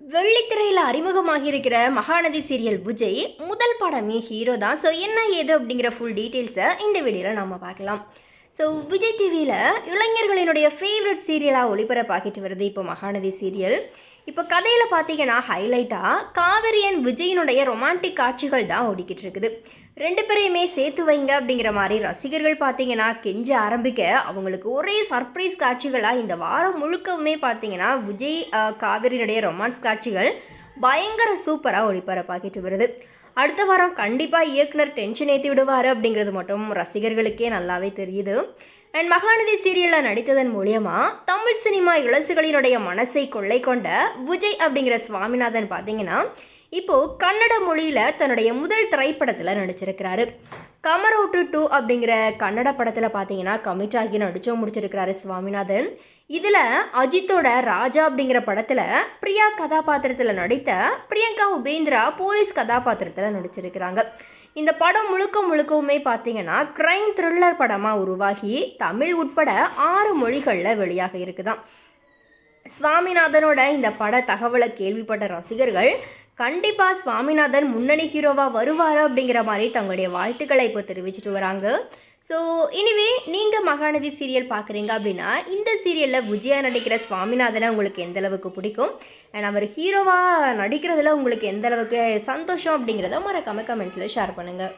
வெள்ளித்திரையில் அறிமுகமாகியிருக்கிற மகாநதி சீரியல் விஜய் முதல் படமே ஹீரோ தான். ஸோ என்ன ஏது அப்படிங்கிற ஃபுல் டீட்டெயில்ஸை இந்த வீடியோவில் நம்ம பார்க்கலாம். ஸோ விஜய் டிவியில் இளைஞர்களினுடைய ஃபேவரட் சீரியலாக ஒளிபரப்பாகிட்டு வருது இப்போ மகாநதி சீரியல். இப்போ கதையில் பார்த்தீங்கன்னா ஹைலைட்டாக காவிரியன் அண்ட் விஜயினுடைய ரொமான்டிக் காட்சிகள் தான் ஓடிக்கிட்டு இருக்குது. ரெண்டு பேரையுமே சேர்த்து வைங்க அப்படிங்கிற மாதிரி ரசிகர்கள் பார்த்தீங்கன்னா கெஞ்ச ஆரம்பிக்க அவங்களுக்கு ஒரே சர்ப்ரைஸ் காட்சிகளாக இந்த வாரம் முழுக்கவுமே பார்த்தீங்கன்னா விஜய் காவிரியினுடைய காவேரியினுடைய ரொமான்ஸ் காட்சிகள் பயங்கர சூப்பராக ஒளிபரப்பாகிட்டு வருது. அடுத்த வாரம் கண்டிப்பாக இயக்குனர் டென்ஷன் ஏற்றி விடுவார் அப்படிங்கிறது மட்டும் ரசிகர்களுக்கே நல்லாவே தெரியுது. அண்ட் மகாநதி சீரியலில் நடித்ததன் மூலியமாக தமிழ் சினிமா இளசுகளினுடைய மனசை கொள்ளை கொண்ட விஜய் அப்படிங்கிற சுவாமிநாதன் பார்த்தீங்கன்னா இப்போது கன்னட மொழியில் தன்னுடைய முதல் திரைப்படத்தில் நடிச்சிருக்கிறாரு. கமரோட்டு டூ அப்படிங்கிற கன்னட படத்தில் பார்த்தீங்கன்னா கமிட் ஆகி நடிச்சும் முடிச்சிருக்கிறாரு சுவாமிநாதன். இதில் அஜித்தோட ராஜா அப்படிங்கிற படத்தில் பிரியா கதாபாத்திரத்தில் நடித்த பிரியங்கா உபேந்திரா போலீஸ் கதாபாத்திரத்தில் நடிச்சிருக்கிறாங்க. இந்த படம் முழுக்க முழுக்கவுமே பார்த்தீங்கன்னா க்ரைம் த்ரில்லர் படமாக உருவாகி தமிழ் உட்பட ஆறு மொழிகளில் வெளியாக இருக்குதான் சுவாமிநாதனோட இந்த பட தகவலை கேள்விப்பட்ட ரசிகர்கள் கண்டிப்பாக சுவாமிநாதன் முன்னணி ஹீரோவாக வருவார் அப்படிங்கிற மாதிரி தங்களுடைய வாழ்த்துக்களை இப்போ தெரிவிச்சிட்டு வராங்க. ஸோ எனிவே நீங்கள் மகாநதி சீரியல் பார்க்குறீங்க அப்படின்னா இந்த சீரியலில் விஜயா நடிக்கிற சுவாமிநாதனை உங்களுக்கு எந்த அளவுக்கு பிடிக்கும்? அண்ட் அவர் ஹீரோவாக நடிக்கிறதுல உங்களுக்கு எந்த அளவுக்கு சந்தோஷம் அப்படிங்கிறத மறக்காமல் கமெண்ட்ஸில் ஷேர் பண்ணுங்கள்